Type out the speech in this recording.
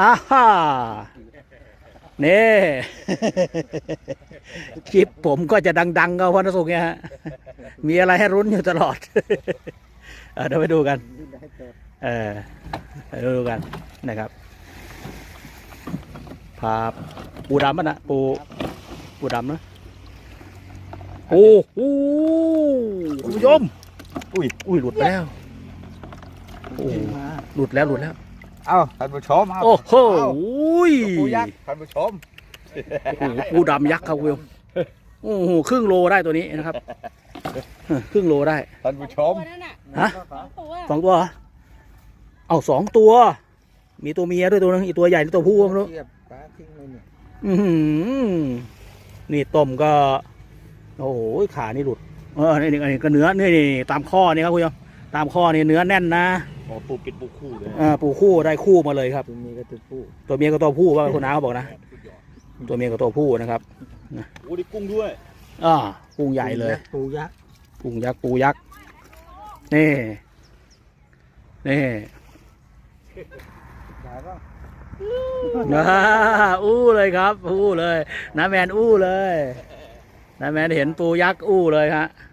อ้าฮ่านี่คลิปผมก็จะดังๆก็วันศุกร์เนี่ยฮะ มีอะไรให้รุ้นอยู่ตลอดเออเดี๋ยวไปดูกัน เออไปดูกันนะครับพาปูดำมันนะปูปูดำนะโอ้โหคุณผู้ชมอุ้ยอุ้ยหลุดไปแล้วโอ้หลุดแล้วหลุดแล้ว เอ้าท่านผู้ชมเอาโอ้โหเอ้าอุ้ยปูยักษ์ท่านผู้ชมโอ้โหปูดำยักษ์ครับคุณผู้ชมโอ้โหครึ่งโลได้ตัวนี้นะครับเออครึ่งโลได้ท่านผู้ชมตัวนั่นน่ะฮะสองตัวสองตัวเหรอเอาสองตัว มีตัวเมียด้วยตัวนึงอีกตัวใหญ่หรือตัวผู้ไม่รู้เทียบปลาทิ้งเลยเนี่ยอื้อหือนี่ต้มก็ โอ้โหขานี่หลุดเออนี่นี่นี่ก็เนื้อนี่นี่ตามข้อนี่ครับคุณผู้ชมตามข้อนี่เนื้อแน่นนะ อ๋อปูปิดปูคู่เลยเออปูคู่ได้คู่มาเลยครับ ตัวนี้ก็ตัวผู้ตัวเมียกับตัวผู้ว่าคุณน้าเขาบอกนะ ตัวเมียกับตัวผู้นะครับโอ้ได้กุ้งด้วยอ่ากุ้งใหญ่เลย ปูยักษ์กุ้งยักษ์ปูยักษ์นี่นี่ใหญ่ปะอ่าอู้เลยครับ อู้เลยน้าแมนอู้เลยน้าแมนเห็นปูยักษ์อู้เลยฮะเ